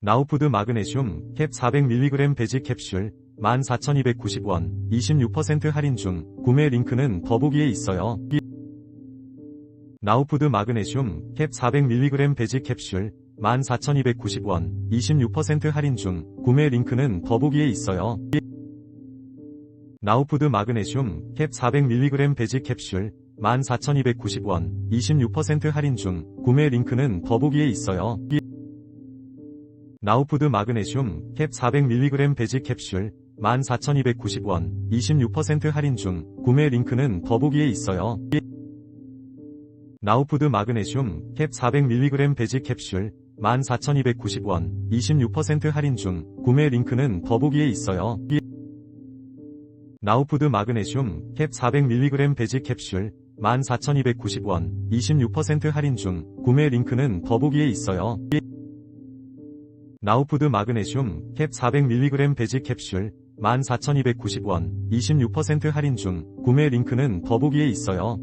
나우푸드 마그네슘 캡 400mg 배지 캡슐 14,290원 26% 할인 중 구매 링크는 더보기에 있어요. 나우푸드 마그네슘 캡 400mg 배지 캡슐 14,290원 26% 할인 중 구매 링크는 더보기에 있어요. 나우푸드 마그네슘 캡 400mg 배지 캡슐 14,290원 26% 할인 중 구매 링크는 더보기에 있어요. 나우푸드 마그네슘 캡 400mg 배지 캡슐 14,290원 26% 할인 중 구매 링크는 더보기에 있어요. 나우푸드 마그네슘 캡 400mg 배지 캡슐 14,290원 26% 할인 중 구매 링크는 더보기에 있어요. 나우푸드 마그네슘 캡 400mg 배지 캡슐 14,290원 26% 할인 중 구매 링크는 더보기에 있어요. 나우푸드 마그네슘 캡 400mg 배지 캡슐 14,290원 26% 할인 중 구매 링크는 더보기에 있어요.